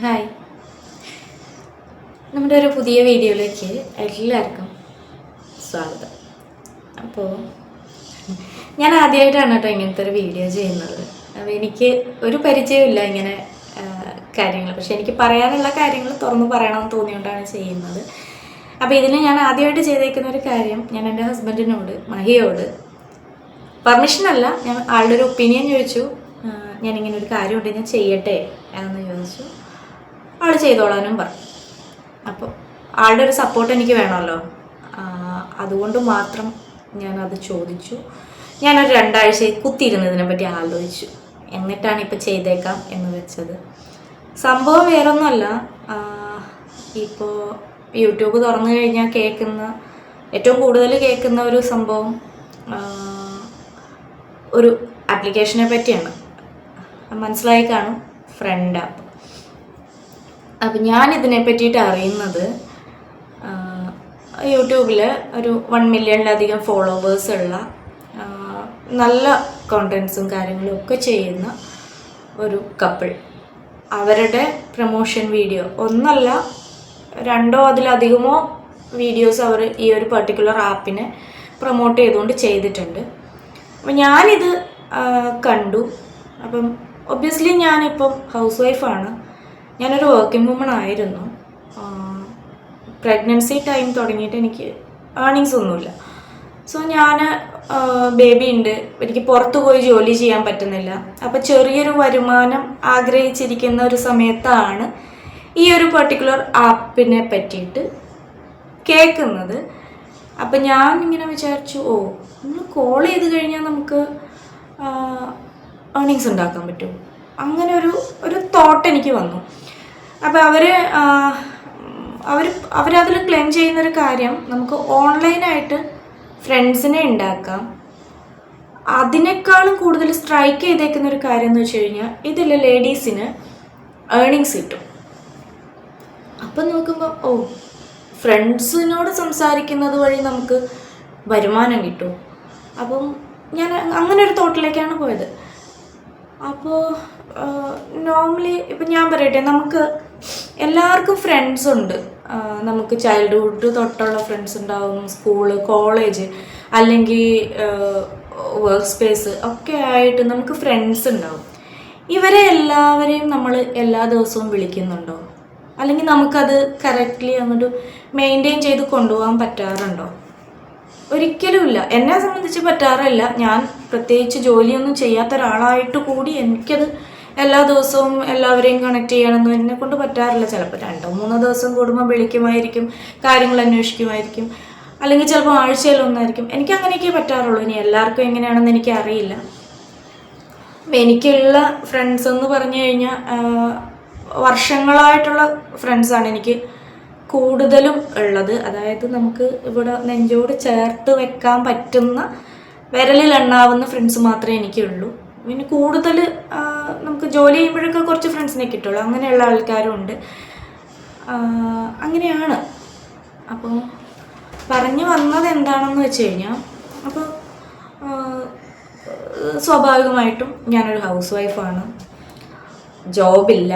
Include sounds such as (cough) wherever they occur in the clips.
Hi നമ്മുടെ ഒരു പുതിയ വീഡിയോയിലേക്ക് എല്ലാവർക്കും സ്വാഗതം. അപ്പോൾ ഞാൻ ആദ്യമായിട്ടാണ് കേട്ടോ ഇങ്ങനത്തെ ഒരു വീഡിയോ ചെയ്യുന്നത്. അപ്പോൾ എനിക്ക് ഒരു പരിചയമില്ല ഇങ്ങനെ കാര്യങ്ങൾ. പക്ഷെ എനിക്ക് പറയാനുള്ള കാര്യങ്ങൾ തുറന്നു പറയണമെന്ന് തോന്നിയോണ്ടാണ് ചെയ്യുന്നത്. അപ്പോൾ ഇതിന് ഞാൻ ആദ്യമായിട്ട് ചെയ്തേക്കുന്ന ഒരു കാര്യം ഞാൻ എന്റെ ഹസ്ബൻഡിനോട് മഹിയോട് പെർമിഷൻ അല്ല ഞാൻ ആളുടെ ഒരു ഒപ്പീനിയൻ ചോദിച്ചു. ഞാനിങ്ങനെ ഒരു കാര്യമുണ്ട് ഞാൻ ചെയ്യട്ടെ? എന്ന് ചോദിച്ചു. ആൾ ചെയ്തോളാനും പറഞ്ഞു. അപ്പോൾ ആളുടെ ഒരു സപ്പോർട്ട് എനിക്ക് വേണമല്ലോ. അതുകൊണ്ട് മാത്രം ഞാനത് ചോദിച്ചു. ഞാനൊരു രണ്ടാഴ്ച കുത്തിയിരുന്നതിനെ പറ്റി ആലോചിച്ചു. എന്നിട്ടാണ് ഇപ്പം ചെയ്തേക്കാം എന്ന് വെച്ചത്. സംഭവം വേറൊന്നുമല്ല. ഇപ്പോൾ യൂട്യൂബ് തുറന്നു കഴിഞ്ഞാൽ കേൾക്കുന്ന ഏറ്റവും കൂടുതൽ കേൾക്കുന്ന ഒരു സംഭവം ഒരു ആപ്ലിക്കേഷനെ പറ്റിയാണ്. മനസ്സിലായി കാണും. ഫ്രണ്ട് ആപ്പ് അപ്പം ഞാൻ ഇതിനെ പറ്റിയിട്ട് അറിയുന്നത് യൂട്യൂബിൽ ഒരു വൺ മില്യണിലധികം ഫോളോവേഴ്സ് ഉള്ള നല്ല കോണ്ടൻസും കാര്യങ്ങളും ഒക്കെ ചെയ്യുന്ന ഒരു കപ്പിൾ അവരുടെ പ്രൊമോഷൻ വീഡിയോ ഒന്നല്ല രണ്ടോ അതിലധികമോ വീഡിയോസ് അവർ ഈ ഒരു പർട്ടിക്കുലർ ആപ്പിനെ പ്രൊമോട്ട് ചെയ്തുകൊണ്ട് ചെയ്തിട്ടുണ്ട്. അപ്പം ഞാനിത് കണ്ടു. അപ്പം ഒബ്വിയസ്ലി ഞാനിപ്പം ഹൗസ് വൈഫാണ് ഞാനൊരു വർക്കിംഗ് വുമൺ ആയിരുന്നു. പ്രഗ്നൻസി ടൈം തുടങ്ങിയിട്ട് എനിക്ക് ഏർണിങ്സ് ഒന്നുമില്ല. സോ ഞാൻ ബേബി ഉണ്ട്. എനിക്ക് പുറത്തു പോയി ജോലി ചെയ്യാൻ പറ്റുന്നില്ല. അപ്പോൾ ചെറിയൊരു വരുമാനം ആഗ്രഹിച്ചിരിക്കുന്ന ഒരു സമയത്താണ് ഈ ഒരു പർട്ടിക്കുലർ ആപ്പിനെ പറ്റിയിട്ട് കേൾക്കുന്നത്. അപ്പം ഞാൻ ഇങ്ങനെ വിചാരിച്ചു ഓ നമ്മൾ കോൾ ചെയ്ത് കഴിഞ്ഞാൽ നമുക്ക് ഏർണിങ്സ് ഉണ്ടാക്കാൻ പറ്റും. അങ്ങനെ ഒരു ഒരു തോട്ട് എനിക്ക് വന്നു. അപ്പോൾ അവർ അവർ അവരതിൽ ക്ലെയിം ചെയ്യുന്നൊരു കാര്യം നമുക്ക് ഓൺലൈനായിട്ട് ഫ്രണ്ട്സിനെ ഉണ്ടാക്കാം അതിനേക്കാളും കൂടുതൽ സ്ട്രൈക്ക് ചെയ്തേക്കുന്ന ഒരു കാര്യം എന്ന് വെച്ച് കഴിഞ്ഞാൽ ഇതിൽ ലേഡീസിന് ഏണിങ്സ് കിട്ടും. അപ്പം നോക്കുമ്പോൾ ഓ ഫ്രണ്ട്സിനോട് സംസാരിക്കുന്നത് വഴി നമുക്ക് വരുമാനം കിട്ടും. അപ്പം ഞാൻ അങ്ങനെ ഒരു തോട്ടിലേക്കാണ് പോയത് അപ്പോൾ നോർമലി ഇപ്പം ഞാൻ പറയട്ടെ നമുക്ക് എല്ലാവർക്കും ഫ്രണ്ട്സ് ഉണ്ട്. നമുക്ക് ചൈൽഡ്ഹുഡ് തൊട്ടുള്ള ഫ്രണ്ട്സ് ഉണ്ടാവും സ്കൂൾ കോളേജ് അല്ലെങ്കിൽ വർക്ക് സ്പേസ് ഒക്കെ ആയിട്ട് നമുക്ക് ഫ്രണ്ട്സ് ഉണ്ടാവും. ഇവരെ എല്ലാവരെയും നമ്മൾ എല്ലാ ദിവസവും വിളിക്കുന്നുണ്ടോ? അല്ലെങ്കിൽ നമുക്കത് കറക്റ്റ്ലി അങ്ങോട്ട് മെയിന്റെയിൻ ചെയ്ത് കൊണ്ടുപോകാൻ പറ്റാറുണ്ടോ? ഒരിക്കലുമില്ല എന്നെ സംബന്ധിച്ച് പറ്റാറില്ല. ഞാൻ പ്രത്യേകിച്ച് ജോലിയൊന്നും ചെയ്യാത്ത ഒരാളായിട്ട് കൂടി എനിക്കത് എല്ലാ ദിവസവും എല്ലാവരെയും കണക്ട് ചെയ്യണമെന്ന് എന്നെ കൊണ്ട് പറ്റാറില്ല. ചിലപ്പോൾ രണ്ടോ മൂന്നോ ദിവസം കൂടുമ്പോൾ വിളിക്കുമായിരിക്കും കാര്യങ്ങൾ അന്വേഷിക്കുമായിരിക്കും. അല്ലെങ്കിൽ ചിലപ്പോൾ ആഴ്ചയിലൊന്നായിരിക്കും എനിക്ക് അങ്ങനെയൊക്കെ പറ്റാറുള്ളൂ. ഇനി എല്ലാവർക്കും എങ്ങനെയാണെന്ന് എനിക്ക് അറിയില്ല എനിക്കുള്ള ഫ്രണ്ട്സ് എന്ന് പറഞ്ഞു കഴിഞ്ഞാൽ വർഷങ്ങളായിട്ടുള്ള ഫ്രണ്ട്സാണ് എനിക്ക് കൂടുതലും ഉള്ളത്. അതായത് നമുക്ക് ഇവിടെ നെഞ്ചോട് ചേർത്ത് വെക്കാൻ പറ്റുന്ന വിരലിൽ എണ്ണാവുന്ന ഫ്രണ്ട്സ് മാത്രമേ എനിക്കുള്ളൂ. പിന്നെ കൂടുതൽ ജോലി ചെയ്യുമ്പോഴൊക്കെ കുറച്ച് ഫ്രണ്ട്സിനെ കിട്ടുള്ളൂ. അങ്ങനെയുള്ള ആൾക്കാരും ഉണ്ട്. അങ്ങനെയാണ്. അപ്പോൾ പറഞ്ഞു വന്നത് എന്താണെന്ന് വെച്ച് കഴിഞ്ഞാൽ അപ്പോൾ സ്വാഭാവികമായിട്ടും ഞാനൊരു ഹൗസ് വൈഫാണ് ജോബില്ല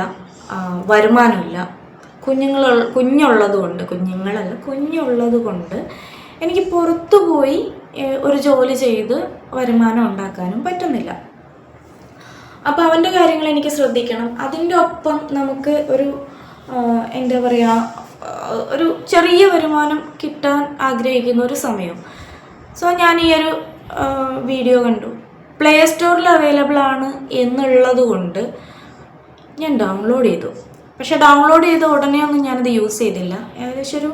വരുമാനമില്ല കുഞ്ഞുങ്ങൾ കുഞ്ഞുള്ളത് കൊണ്ട് കുഞ്ഞുങ്ങളല്ല കുഞ്ഞുള്ളത് കൊണ്ട് എനിക്ക് പുറത്തു പോയി ഒരു ജോലി ചെയ്ത് വരുമാനം ഉണ്ടാക്കാനും പറ്റുന്നില്ല. അപ്പോൾ അവന്റെ കാര്യങ്ങൾ എനിക്ക് ശ്രദ്ധിക്കണം. അതിന്റെ ഒപ്പം നമുക്ക് ഒരു എന്താ പറയുക ഒരു ചെറിയ വരുമാനം കിട്ടാൻ ആഗ്രഹിക്കുന്ന ഒരു സമയം. സോ ഞാൻ ഈ ഒരു വീഡിയോ കണ്ടു. പ്ലേ സ്റ്റോറിൽ അവൈലബിൾ ആണ് എന്നുള്ളത് കൊണ്ട് ഞാൻ ഡൗൺലോഡ് ചെയ്തു. പക്ഷെ ഡൗൺലോഡ് ചെയ്ത ഉടനെ ഒന്നും ഞാനത് യൂസ് ചെയ്തില്ല. ഏകദേശം ഒരു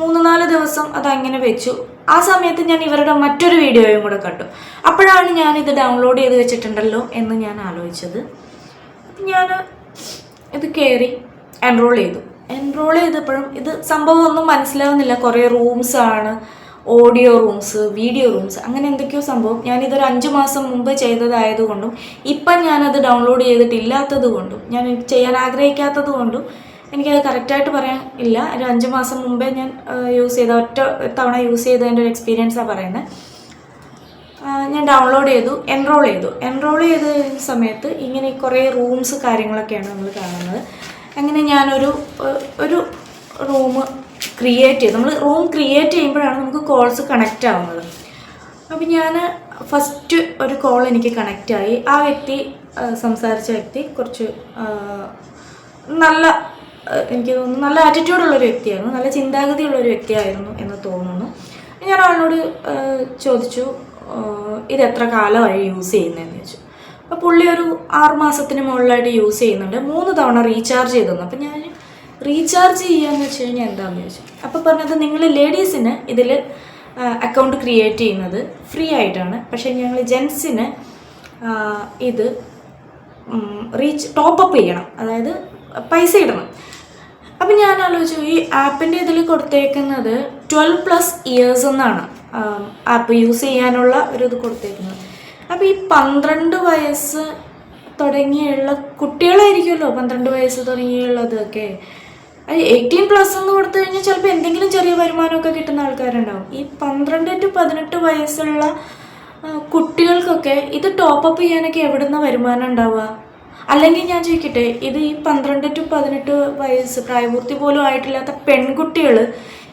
മൂന്ന് നാല് ദിവസം അത് അങ്ങനെ വെച്ചു. ആ സമയത്ത് ഞാൻ ഇവരുടെ മറ്റൊരു വീഡിയോയും കൂടെ കണ്ടു. അപ്പോഴാണ് ഞാൻ ഇത് ഡൗൺലോഡ് ചെയ്ത് വെച്ചിട്ടുണ്ടല്ലോ എന്ന് ഞാൻ ആലോചിച്ചത്. ഞാൻ ഇത് കയറി എൻറോൾ ചെയ്തു. എൻറോൾ ചെയ്തപ്പോഴും ഇത് സംഭവം ഒന്നും മനസ്സിലാവുന്നില്ല. കുറേ റൂംസ് ആണ് ഓഡിയോ റൂംസ് വീഡിയോ റൂംസ് അങ്ങനെ എന്തൊക്കെയോ സംഭവം. ഞാനിതൊരു അഞ്ച് മാസം മുമ്പ് ചെയ്തതായതുകൊണ്ടും ഇപ്പം ഞാനത് ഡൗൺലോഡ് ചെയ്തിട്ടില്ലാത്തത് കൊണ്ടും ഞാൻ ചെയ്യാൻ ആഗ്രഹിക്കാത്തത് കൊണ്ടും എനിക്കത് കറക്റ്റായിട്ട് പറയാൻ ഇല്ല. ഒരു അഞ്ച് മാസം മുമ്പേ ഞാൻ യൂസ് ചെയ്ത ഒറ്റ തവണ യൂസ് ചെയ്തതിന്റെ ഒരു എക്സ്പീരിയൻസാണ് പറയുന്നത് ഞാൻ ഡൗൺലോഡ് ചെയ്തു എൻറോൾ ചെയ്തു. എൻറോൾ ചെയ്ത സമയത്ത് ഇങ്ങനെ കുറേ റൂംസ് കാര്യങ്ങളൊക്കെയാണ് നമ്മൾ കാണുന്നത്. അങ്ങനെ ഞാനൊരു ഒരു റൂം ക്രിയേറ്റ് ചെയ്തു. നമ്മൾ റൂം ക്രിയേറ്റ് ചെയ്യുമ്പോഴാണ് നമുക്ക് കോൾസ് കണക്റ്റ് ആവുന്നത്. അപ്പം ഞാൻ ഫസ്റ്റ് ഒരു കോൾ എനിക്ക് കണക്റ്റായി ആ വ്യക്തി സംസാരിച്ച വ്യക്തി കുറച്ച് നല്ല എനിക്ക് തോന്നുന്നു നല്ല ആറ്റിറ്റ്യൂഡുള്ളൊരു വ്യക്തിയായിരുന്നു. നല്ല ചിന്താഗതിയുള്ളൊരു വ്യക്തിയായിരുന്നു എന്ന് തോന്നുന്നു. ഞാൻ അവളോട് ചോദിച്ചു ഇത് എത്ര കാലമായി യൂസ് ചെയ്യുന്നതെന്ന് ചോദിച്ചു. അപ്പോൾ പുള്ളി ഒരു ആറ് മാസത്തിന് മുകളിലായിട്ട് യൂസ് ചെയ്യുന്നുണ്ട്. മൂന്ന് തവണ റീചാർജ് ചെയ്തു തന്നു അപ്പം ഞാൻ റീചാർജ് ചെയ്യാന്ന് വെച്ച് കഴിഞ്ഞാൽ എന്താണെന്ന് ചോദിച്ചു. അപ്പോൾ പറഞ്ഞത് നിങ്ങൾ ലേഡീസിന് ഇതിൽ അക്കൗണ്ട് ക്രിയേറ്റ് ചെയ്യുന്നത് ഫ്രീ ആയിട്ടാണ്. പക്ഷേ ഞങ്ങൾ ജെൻസിന് ഇത് റീച്ച് ടോപ്പപ്പ് ചെയ്യണം. അതായത് പൈസ ഇടണം. അപ്പം ഞാൻ ആലോചിച്ചു ഈ ആപ്പിന്റെ ഇതിൽ കൊടുത്തേക്കുന്നത് ട്വൽവ് പ്ലസ് ഇയേഴ്സ് എന്നാണ് ആപ്പ് യൂസ് ചെയ്യാനുള്ള ഒരു ഇത് കൊടുത്തേക്കുന്നത്. അപ്പോൾ ഈ പന്ത്രണ്ട് വയസ്സ് തുടങ്ങിയുള്ള കുട്ടികളായിരിക്കുമല്ലോ പന്ത്രണ്ട് വയസ്സ് തുടങ്ങിയുള്ളതൊക്കെ എയ്റ്റീൻ പ്ലസ് എന്ന് കൊടുത്തു കഴിഞ്ഞാൽ ചിലപ്പോൾ എന്തെങ്കിലും ചെറിയ വരുമാനമൊക്കെ കിട്ടുന്ന ആൾക്കാരുണ്ടാവും. ഈ പന്ത്രണ്ട് ടു പതിനെട്ട് വയസ്സുള്ള കുട്ടികൾക്കൊക്കെ ഇത് ടോപ്പ് അപ്പ് ചെയ്യാനൊക്കെ എവിടുന്ന വരുമാനം ഉണ്ടാവുക? അല്ലെങ്കിൽ ഞാൻ ചോദിക്കട്ടെ ഇത് ഈ പന്ത്രണ്ട് ടു പതിനെട്ട് വയസ്സ് പ്രായപൂർത്തി പോലും ആയിട്ടില്ലാത്ത പെൺകുട്ടികൾ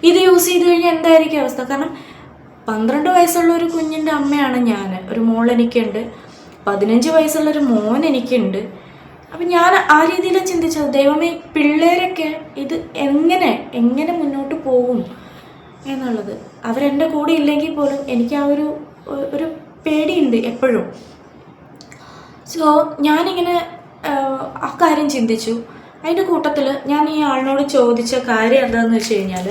ഇത് യൂസ് ചെയ്ത് കഴിഞ്ഞാൽ എന്തായിരിക്കും അവസ്ഥ? കാരണം പന്ത്രണ്ട് വയസ്സുള്ള ഒരു കുഞ്ഞിന്റെ അമ്മയാണ് ഞാൻ ഒരു മോൾ എനിക്കുണ്ട്. പതിനഞ്ച് വയസ്സുള്ള ഒരു മോൻ എനിക്കുണ്ട്. അപ്പം ഞാൻ ആ രീതിയിലാണ് ചിന്തിച്ചത്. ദൈവമേ പിള്ളേരൊക്കെ ഇത് എങ്ങനെ എങ്ങനെ മുന്നോട്ട് പോകും എന്നുള്ളത്. അവരെന്റെ കൂടെ ഇല്ലെങ്കിൽ പോലും എനിക്ക് ആ ഒരു ഒരു പേടിയുണ്ട് എപ്പോഴും. സോ ഞാനിങ്ങനെ ആഹ്, ആ കാര്യം ചിന്തിച്ചു. അതിന്റെ കൂട്ടത്തിൽ ഞാൻ ഈ ആളിനോട് ചോദിച്ച കാര്യം എന്താണെന്ന് വെച്ച് കഴിഞ്ഞാൽ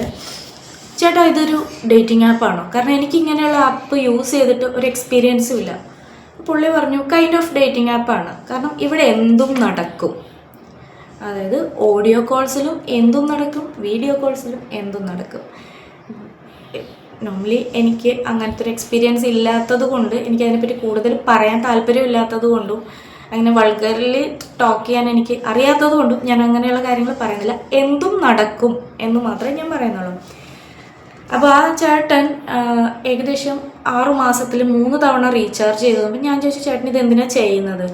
ചേട്ടാ ഇതൊരു ഡേറ്റിംഗ് ആപ്പാണോ കാരണം എനിക്ക് ഇങ്ങനെയുള്ള ആപ്പ് യൂസ് ചെയ്തിട്ട് ഒരു എക്സ്പീരിയൻസും ഇല്ല. പുള്ളി പറഞ്ഞു കൈൻഡ് ഓഫ് ഡേറ്റിംഗ് ആപ്പാണ് കാരണം ഇവിടെ എന്തും നടക്കും. അതായത് ഓഡിയോ കോൾസിലും എന്തും നടക്കും വീഡിയോ കോൾസിലും എന്തും നടക്കും. നോർമലി എനിക്ക് അങ്ങനത്തെ ഒരു എക്സ്പീരിയൻസ് ഇല്ലാത്തത് കൊണ്ട് എനിക്കതിനെപ്പറ്റി കൂടുതൽ പറയാൻ താല്പര്യമില്ലാത്തത് കൊണ്ടും അങ്ങനെ വൾഗറിൽ ടോക്ക് ചെയ്യാൻ എനിക്ക് അറിയാത്തത് കൊണ്ടും ഞാൻ അങ്ങനെയുള്ള കാര്യങ്ങൾ പറയുന്നില്ല. എന്തും നടക്കും എന്ന് മാത്രമേ ഞാൻ പറയുന്നുള്ളൂ. അപ്പോൾ ആ ചേട്ടൻ ഏകദേശം ആറു മാസത്തിൽ മൂന്ന് തവണ റീചാർജ് ചെയ്തു അപ്പം ഞാൻ ചോദിച്ചു ചേട്ടൻ ഇത് എന്തിനാണ് ചെയ്യുന്നത്?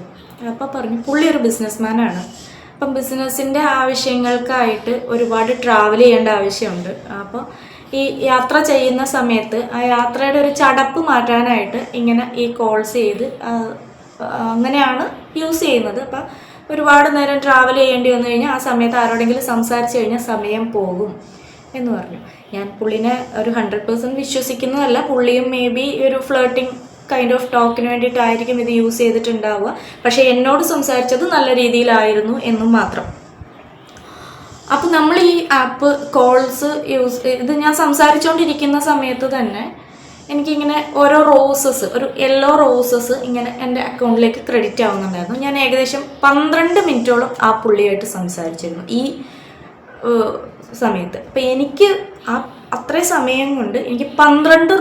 അപ്പോൾ പറഞ്ഞു പുള്ളി ഒരു ബിസിനസ്മാനാണ് അപ്പം ബിസിനസ്സിന്റെ ആവശ്യങ്ങൾക്കായിട്ട് ഒരുപാട് ട്രാവൽ ചെയ്യേണ്ട ആവശ്യമുണ്ട്. അപ്പോൾ ഈ യാത്ര ചെയ്യുന്ന സമയത്ത് ആ യാത്രയുടെ ഒരു ചടപ്പ് മാറ്റാനായിട്ട് ഇങ്ങനെ ഈ കോൾസ് ചെയ്ത് അങ്ങനെയാണ് യൂസ് ചെയ്യുന്നത്. അപ്പം ഒരുപാട് നേരം ട്രാവൽ ചെയ്യേണ്ടി വന്നു കഴിഞ്ഞാൽ ആ സമയത്ത് ആരോടെങ്കിലും സംസാരിച്ച് കഴിഞ്ഞാൽ സമയം പോകും എന്ന് പറഞ്ഞു. ഞാൻ പുള്ളിനെ ഒരു ഹൺഡ്രഡ് പേഴ്സന്റ് വിശ്വസിക്കുന്നതല്ല പുള്ളിയും മേ ബി ഒരു ഫ്ലേട്ടിംഗ് കൈൻഡ് ഓഫ് ടോക്കിന് വേണ്ടിയിട്ടായിരിക്കും ഇത് യൂസ് ചെയ്തിട്ടുണ്ടാവുക. പക്ഷേ എന്നോട് സംസാരിച്ചത് നല്ല രീതിയിലായിരുന്നു എന്നും മാത്രം. അപ്പം നമ്മൾ ഈ ആപ്പ് കോൾസ് യൂസ് ഇത് ഞാൻ സംസാരിച്ചുകൊണ്ടിരിക്കുന്ന സമയത്ത് തന്നെ എനിക്കിങ്ങനെ ഓരോ റോസസ് ഒരു യെല്ലോ റോസസ് ഇങ്ങനെ എന്റെ അക്കൗണ്ടിലേക്ക് ക്രെഡിറ്റ് ആവുന്നുണ്ടായിരുന്നു. ഞാൻ ഏകദേശം പന്ത്രണ്ട് മിനിറ്റോളം ആ പുള്ളിയായിട്ട് സംസാരിച്ചിരുന്നു ഈ സമയത്ത്. അപ്പം എനിക്ക് ആ അത്രയും സമയം കൊണ്ട് എനിക്ക് പന്ത്രണ്ട്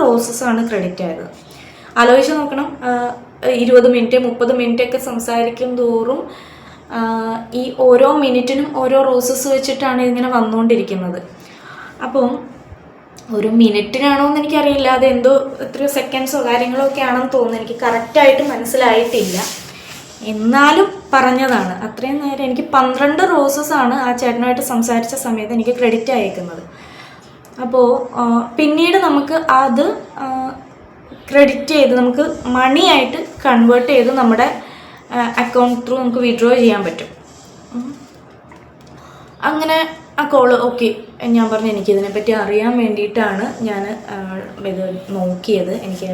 ആണ് ക്രെഡിറ്റ് ആയത്. ആലോചിച്ച് നോക്കണം ഇരുപത് മിനിറ്റ് മുപ്പത് മിനിറ്റ് ഒക്കെ സംസാരിക്കും തോറും ഈ ഓരോ മിനിറ്റിനും ഓരോ റോസസ് വെച്ചിട്ടാണ് ഇങ്ങനെ വന്നുകൊണ്ടിരിക്കുന്നത് അപ്പം ഒരു മിനിറ്റിനാണോ എന്ന് എനിക്കറിയില്ല. അതെന്തോ എത്രയോ സെക്കൻഡ്സോ കാര്യങ്ങളോ ഒക്കെ ആണെന്ന് തോന്നുന്നു. എനിക്ക് കറക്റ്റായിട്ട് മനസ്സിലായിട്ടില്ല. എന്നാലും പറഞ്ഞതാണ്. അത്രയും നേരം എനിക്ക് പന്ത്രണ്ട് റോസസ് ആണ് ആ ചേട്ടനായിട്ട് സംസാരിച്ച സമയത്ത് എനിക്ക് ക്രെഡിറ്റ് അയക്കുന്നത്. അപ്പോൾ പിന്നീട് നമുക്ക് അത് ക്രെഡിറ്റ് ചെയ്ത് നമുക്ക് മണിയായിട്ട് കൺവേർട്ട് ചെയ്ത് നമ്മുടെ അക്കൗണ്ട് ത്രൂ നമുക്ക് വിഡ്രോ ചെയ്യാൻ പറ്റും. അങ്ങനെ ആ കോൾ ഓക്കെ ഞാൻ പറഞ്ഞു എനിക്ക് ഇതിനെപ്പറ്റി അറിയാൻ വേണ്ടിയിട്ടാണ് ഞാൻ ഇത് നോക്കിയത്. എനിക്ക്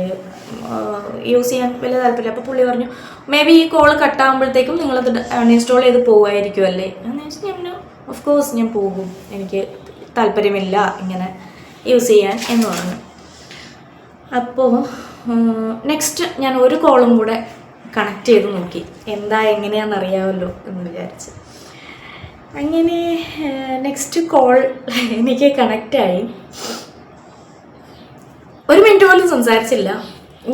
യൂസ് ചെയ്യാൻ വലിയ താല്പര്യമില്ല. അപ്പോൾ പുള്ളി പറഞ്ഞു മേ ബി ഈ കോൾ കട്ടാകുമ്പോഴത്തേക്കും നിങ്ങളത് അൺഇൻസ്റ്റാൾ ചെയ്ത് പോകുമായിരിക്കും അല്ലേ? എന്ന് വെച്ചാൽ ഞാൻ ഓഫ് കോഴ്സ് ഞാൻ പോകും. എനിക്ക് താല്പര്യമില്ല ഇങ്ങനെ യൂസ് ചെയ്യാൻ എന്ന് പറഞ്ഞു. അപ്പോൾ നെക്സ്റ്റ് ഞാൻ ഒരു കോളും കൂടെ കണക്ട് ചെയ്ത് നോക്കി. എന്താ എങ്ങനെയാണെന്ന് അറിയാമല്ലോ എന്ന് വിചാരിച്ച്. അങ്ങനെ നെക്സ്റ്റ് കോൾ (laughs) എനിക്ക് കണക്റ്റായി ഒരു മിനിറ്റ് പോലും സംസാരിച്ചില്ല.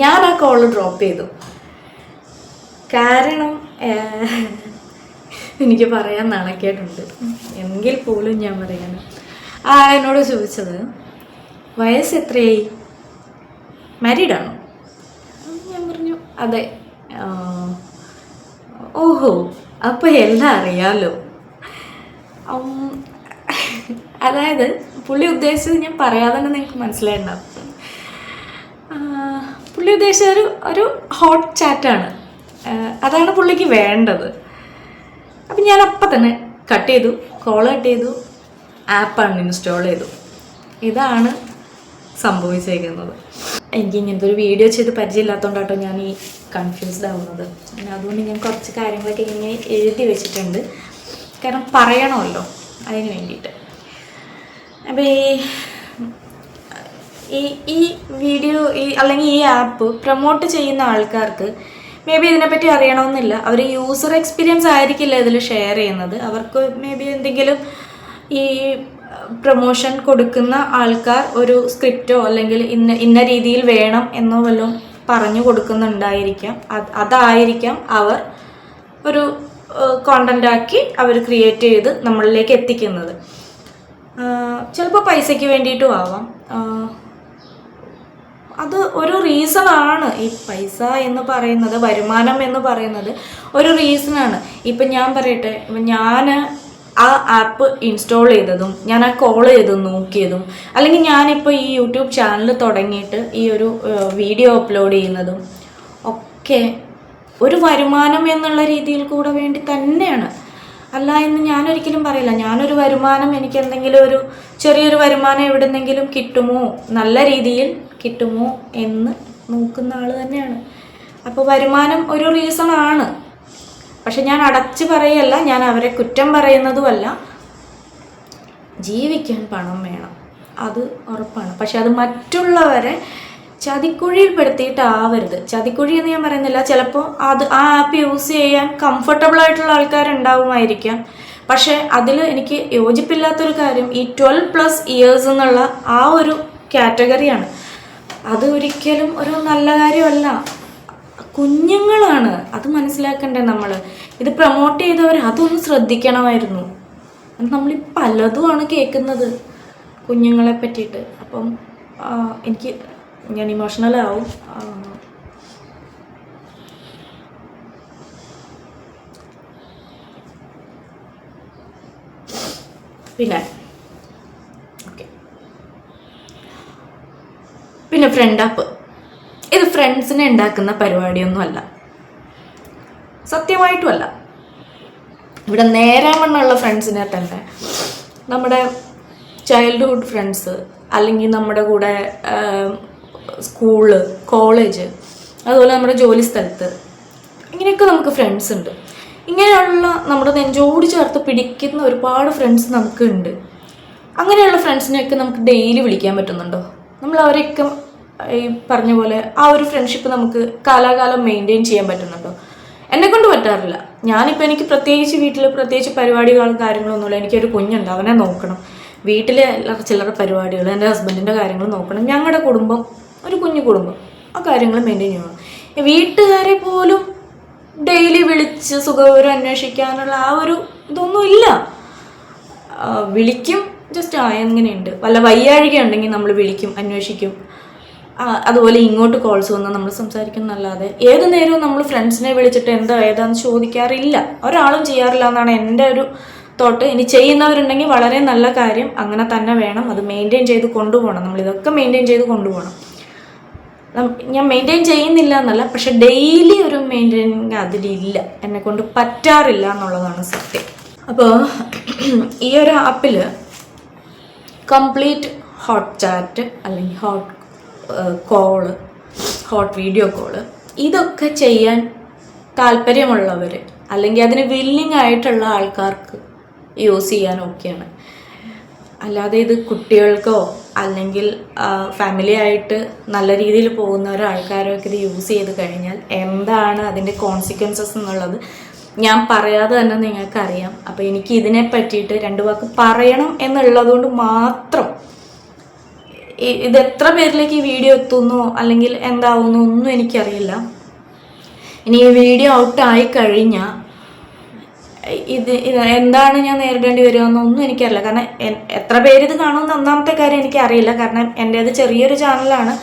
ഞാൻ ആ കോൾ ഡ്രോപ്പ് ചെയ്തു. കാരണം എനിക്ക് പറയാൻ നാണക്കേടുണ്ട്. എങ്കിൽ പോലും ഞാൻ പറയാണ് ആ എന്നോട് ചോദിച്ചത് വയസ്സ് എത്രയായി? മാരീഡാണോ ഞാൻ പറഞ്ഞു അതെ. ഓഹോ അപ്പോൾ എല്ലാം അറിയാമല്ലോ അതായത് പുള്ളി ഉദ്ദേശിച്ചത് ഞാൻ പറയാതെ തന്നെ നിങ്ങൾക്ക് മനസ്സിലായിട്ടുണ്ടാവും പുള്ളി ഉദ്ദേശിച്ച ഒരു ഒരു ഹോട്ട് ചാറ്റാണ് അതാണ് പുള്ളിക്ക് വേണ്ടത്. അപ്പം ഞാൻ അപ്പം തന്നെ കട്ട് ചെയ്തു കോൾ കട്ട് ചെയ്തു ആപ്പാണ് ഇൻസ്റ്റാൾ ചെയ്തു. ഇതാണ് സംഭവിച്ചേക്കുന്നത്. എനിക്ക് ഇങ്ങനത്തെ ഒരു വീഡിയോ ചെയ്ത് പരിചയമില്ലാത്തതുകൊണ്ടാട്ടോ ഞാൻ ഈ കൺഫ്യൂസ്ഡ് ആവുന്നത്. അതുകൊണ്ട് ഞാൻ കുറച്ച് കാര്യങ്ങളൊക്കെ ഇങ്ങനെ എഴുതി വെച്ചിട്ടുണ്ട്. കാരണം പറയണമല്ലോ. അതിന് വേണ്ടിയിട്ട്. അപ്പോൾ ഈ ഈ ഈ വീഡിയോ ഈ അല്ലെങ്കിൽ ഈ ആപ്പ് പ്രൊമോട്ട് ചെയ്യുന്ന ആൾക്കാർക്ക് മേ ബി ഇതിനെപ്പറ്റി അറിയണമെന്നില്ല. അവർ യൂസർ എക്സ്പീരിയൻസ് ആയിരിക്കില്ല ഇതിൽ ഷെയർ ചെയ്യുന്നത്. അവർക്ക് മേ ബി എന്തെങ്കിലും ഈ പ്രൊമോഷൻ കൊടുക്കുന്ന ആൾക്കാർ ഒരു സ്ക്രിപ്റ്റോ അല്ലെങ്കിൽ ഇന്ന ഇന്ന രീതിയിൽ വേണം എന്നോ വല്ലതും പറഞ്ഞു കൊടുക്കുന്നുണ്ടായിരിക്കാം. അതായിരിക്കാം അവർ ഒരു കോണ്ടന്റ് ആക്കി അവർ ക്രിയേറ്റ് ചെയ്ത് നമ്മളിലേക്ക് എത്തിക്കുന്നത്. ചിലപ്പോൾ പൈസയ്ക്ക് വേണ്ടിയിട്ടും ആവാം. അത് ഒരു റീസൺ ആണ്. ഈ പൈസ എന്ന് പറയുന്നത് വരുമാനം എന്ന് പറയുന്നത് ഒരു റീസൺ ആണ്. ഇപ്പം ഞാൻ പറയട്ടെ ഇപ്പം ഞാൻ ആ ആപ്പ് ഇൻസ്റ്റാൾ ചെയ്തതും ഞാൻ ആ കോൾ ചെയ്തും നോക്കിയതും അല്ലെങ്കിൽ ഞാനിപ്പോൾ ഈ യൂട്യൂബ് ചാനൽ തുടങ്ങിയിട്ട് ഈ ഒരു വീഡിയോ അപ്ലോഡ് ചെയ്യുന്നതും ഒക്കെ ഒരു വരുമാനം എന്നുള്ള രീതിയിൽ കൂടെ വേണ്ടി തന്നെയാണ്. അല്ല എന്ന് ഞാനൊരിക്കലും പറയില്ല. ഞാനൊരു വരുമാനം എനിക്ക് എന്തെങ്കിലും ഒരു ചെറിയൊരു വരുമാനം എവിടെന്നെങ്കിലും കിട്ടുമോ? നല്ല രീതിയിൽ കിട്ടുമോ എന്ന് നോക്കുന്ന ആൾ തന്നെയാണ്. അപ്പോൾ വരുമാനം ഒരു റീസൺ ആണ്. പക്ഷെ ഞാൻ അടച്ചു പറയല്ല. ഞാൻ അവരെ കുറ്റം പറയുന്നതുമല്ല. ജീവിക്കാൻ പണം വേണം. അത് ഉറപ്പാണ്. പക്ഷെ അത് മറ്റുള്ളവരെ ചതിക്കുഴിയിൽ പെടുത്തിയിട്ടാവരുത് ചതിക്കുഴി എന്ന് ഞാൻ പറയുന്നില്ല. ചിലപ്പോൾ അത് ആ ആപ്പ് യൂസ് ചെയ്യാൻ കംഫർട്ടബിൾ ആയിട്ടുള്ള ആൾക്കാരുണ്ടാവുമായിരിക്കാം. പക്ഷേ അതിൽ എനിക്ക് യോജിപ്പില്ലാത്തൊരു കാര്യം ഈ ട്വൽവ് പ്ലസ് ഇയേഴ്സ് എന്നുള്ള ആ ഒരു കാറ്റഗറിയാണ് അത് ഒരിക്കലും ഒരു നല്ല കാര്യമല്ല. കുഞ്ഞുങ്ങളാണ്. അത് മനസ്സിലാക്കണ്ടേ നമ്മൾ ഇത് പ്രൊമോട്ട് ചെയ്തവർ അതൊന്ന് ശ്രദ്ധിക്കണമായിരുന്നു. നമ്മൾ പലതുമാണ് കേൾക്കുന്നത് കുഞ്ഞുങ്ങളെ പറ്റിയിട്ട്. അപ്പം എനിക്ക് ഞാൻ ഇമോഷണലാവും പിന്നെ. പിന്നെ ഫ്രണ്ട് ആപ്പ് ഇത് ഫ്രണ്ട്സിനെ ഉണ്ടാക്കുന്ന പരിപാടിയൊന്നുമല്ല. സത്യമായിട്ടുമല്ല. ഇവിടെ നേരാമണ്ണുള്ള ഫ്രണ്ട്സിനെ തന്നെ നമ്മുടെ ചൈൽഡ്ഹുഡ് ഫ്രണ്ട്സ് അല്ലെങ്കിൽ നമ്മുടെ കൂടെ സ്കൂൾ കോളേജ് അതുപോലെ നമ്മുടെ ജോലി സ്ഥലത്ത്. ഇങ്ങനെയൊക്കെ നമുക്ക് ഫ്രണ്ട്സ് ഉണ്ട്. ഇങ്ങനെയുള്ള നമ്മുടെ നെഞ്ചോട് ചേർത്ത് പിടിക്കുന്ന ഒരുപാട് ഫ്രണ്ട്സ് നമുക്കുണ്ട് അങ്ങനെയുള്ള ഫ്രണ്ട്സിനെയൊക്കെ നമുക്ക് ഡെയിലി വിളിക്കാൻ പറ്റുന്നുണ്ടോ? നമ്മൾ അവരെയൊക്കെ ഈ പറഞ്ഞ പോലെ ആ ഒരു ഫ്രണ്ട്ഷിപ്പ് നമുക്ക് കാലാകാലം മെയിന്റെയിൻ ചെയ്യാൻ പറ്റുന്നുണ്ടോ? എന്നെ കൊണ്ട് പറ്റാറില്ല. ഞാനിപ്പോൾ എനിക്ക് പ്രത്യേകിച്ച് വീട്ടിൽ പ്രത്യേകിച്ച് പരിപാടികളും കാര്യങ്ങളൊന്നുമില്ല. എനിക്കൊരു കുഞ്ഞുണ്ട് അവനെ നോക്കണം. വീട്ടിലെ ചില്ലറ പരിപാടികൾ എന്റെ ഹസ്ബൻഡിന്റെ കാര്യങ്ങൾ നോക്കണം. ഞങ്ങളുടെ കുടുംബം ഒരു കുഞ്ഞു കുടുംബം. ആ കാര്യങ്ങൾ മെയിന്റെയിൻ ചെയ്യണം. വീട്ടുകാരെ പോലും ഡെയിലി വിളിച്ച് സുഖവിവരം അന്വേഷിക്കാനുള്ള ആ ഒരു ഇതൊന്നും ഇല്ല. വിളിക്കും ജസ്റ്റ് ആ എങ്ങനെയുണ്ട് വല്ല വയ്യാഴിക ഉണ്ടെങ്കിൽ നമ്മൾ വിളിക്കും അന്വേഷിക്കും. അതുപോലെ ഇങ്ങോട്ട് കോൾസ് വന്നാൽ നമ്മൾ സംസാരിക്കുന്നല്ലാതെ ഏത് നേരവും നമ്മൾ ഫ്രണ്ട്സിനെ വിളിച്ചിട്ട് എന്താ ഏതാന്ന് ചോദിക്കാറില്ല. ഒരാളും ചെയ്യാറില്ല എന്നാണ് എന്റെ ഒരു തോട്ട് ഇനി ചെയ്യുന്നവരുണ്ടെങ്കിൽ വളരെ നല്ല കാര്യം. അങ്ങനെ തന്നെ വേണം. അത് മെയിന്റെയിൻ ചെയ്ത് കൊണ്ടുപോകണം. നമ്മൾ ഇതൊക്കെ മെയിന്റെയിൻ ചെയ്ത് കൊണ്ടുപോകണം. ഞാൻ മെയിന്റെയിൻ ചെയ്യുന്നില്ല എന്നല്ല പക്ഷെ ഡെയിലി ഒരു മെയിന്റെയിനിങ് അതിലില്ല. എന്നെ കൊണ്ട് പറ്റാറില്ല എന്നുള്ളതാണ് സത്യം. അപ്പോൾ ഈ ഒരു ആപ്പിൽ കംപ്ലീറ്റ് ഹോട്ട് ചാറ്റ് അല്ലെങ്കിൽ hot call hot video call ഇതൊക്കെ ചെയ്യാൻ താല്പര്യമുള്ളവർ അല്ലെങ്കിൽ അതിന് വില്ലിംഗ് ആയിട്ടുള്ള ആൾക്കാർക്ക് യൂസ് ചെയ്യാൻ ഓക്കെയാണ് അല്ലാതെ ഇത് കുട്ടികൾക്കോ അല്ലെങ്കിൽ ഫാമിലി ആയിട്ട് നല്ല രീതിയിൽ പോകുന്ന ഒരു ഒക്കെ ഇത് യൂസ് ചെയ്ത് കഴിഞ്ഞാൽ എന്താണ് അതിന്റെ കോൺസിക്വൻസസ് എന്നുള്ളത് ഞാൻ പറയാതെ തന്നെ നിങ്ങൾക്കറിയാം. അപ്പോൾ എനിക്ക് ഇതിനെ പറ്റിയിട്ട് രണ്ട് വാക്ക് പറയണം എന്നുള്ളതുകൊണ്ട് മാത്രം ഇത് എത്ര പേരിലേക്ക് ഈ വീഡിയോ എത്തുന്നോ അല്ലെങ്കിൽ എന്താവുന്നോ ഒന്നും എനിക്കറിയില്ല. ഇനി ഈ വീഡിയോ ഔട്ടായി കഴിഞ്ഞാൽ ഇത് എന്താണ് ഞാൻ നേരിടേണ്ടി വരിക എന്നൊന്നും എനിക്കറിയില്ല. കാരണം എത്ര പേര് ഇത് കാണുമെന്ന് ഒന്നാമത്തെ കാര്യം എനിക്കറിയില്ല. കാരണം എന്റെ എന്റേത് ചെറിയൊരു ചാനലാണ്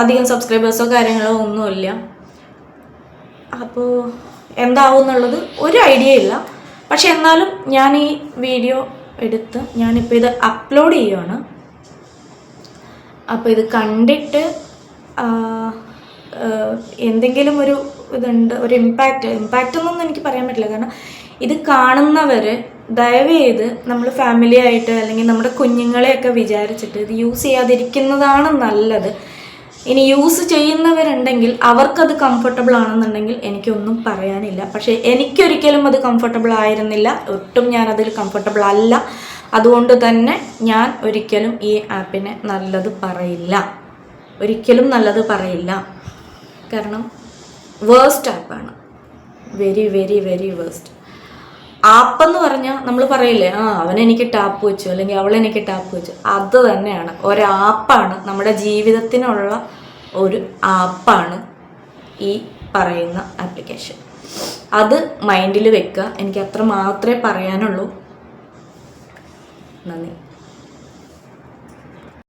അധികം സബ്സ്ക്രൈബേഴ്സോ കാര്യങ്ങളോ ഒന്നുമില്ല. അപ്പോൾ എന്താവും എന്നുള്ളത് ഒരു ഐഡിയ ഇല്ല. പക്ഷെ എന്നാലും ഞാൻ ഈ വീഡിയോ എടുത്ത് ഞാനിപ്പോൾ ഇത് അപ്ലോഡ് ചെയ്യുവാണ്. അപ്പോൾ ഇത് കണ്ടിട്ട് എന്തെങ്കിലും ഒരു ഇതുണ്ട് ഒരു ഇമ്പാക്റ്റ് ഇമ്പാക്റ്റ് ഒന്നും എനിക്ക് പറയാൻ പറ്റില്ല. കാരണം ഇത് കാണുന്നവർ ദയവ് ചെയ്ത് നമ്മൾ ഫാമിലി ആയിട്ട് അല്ലെങ്കിൽ നമ്മുടെ കുഞ്ഞുങ്ങളെയൊക്കെ വിചാരിച്ചിട്ട് ഇത് യൂസ് ചെയ്യാതിരിക്കുന്നതാണ് നല്ലത്. ഇനി യൂസ് ചെയ്യുന്നവരുണ്ടെങ്കിൽ അവർക്കത് കംഫർട്ടബിൾ ആണെന്നുണ്ടെങ്കിൽ എനിക്കൊന്നും പറയാനില്ല. പക്ഷേ എനിക്കൊരിക്കലും അത് കംഫർട്ടബിൾ ആയിരുന്നില്ല. ഒട്ടും ഞാനതിൽ കംഫർട്ടബിൾ അല്ല. അതുകൊണ്ട് തന്നെ ഞാൻ ഒരിക്കലും ഈ ആപ്പിനെ നല്ലത് പറയില്ല. ഒരിക്കലും നല്ലത് പറയില്ല. കാരണം വേസ്റ്റ് ആപ്പാണ് very very very waste app എന്ന് പറഞ്ഞാൽ നമ്മൾ പറയില്ലേ ആ അവൻ എനിക്ക് ടാപ്പ് വെച്ചു അല്ലെങ്കിൽ അവൾ എനിക്ക് ടാപ്പ് വെച്ചു. അത് തന്നെയാണ്. ഒരാപ്പാണ് നമ്മുടെ ജീവിതത്തിനുള്ള ഒരു ആപ്പാണ് ഈ പറയുന്ന ആപ്ലിക്കേഷൻ അത് മൈൻഡിൽ വെക്കുക. എനിക്ക് അത്ര മാത്രമേ പറയാനുള്ളൂ. നന്ദി.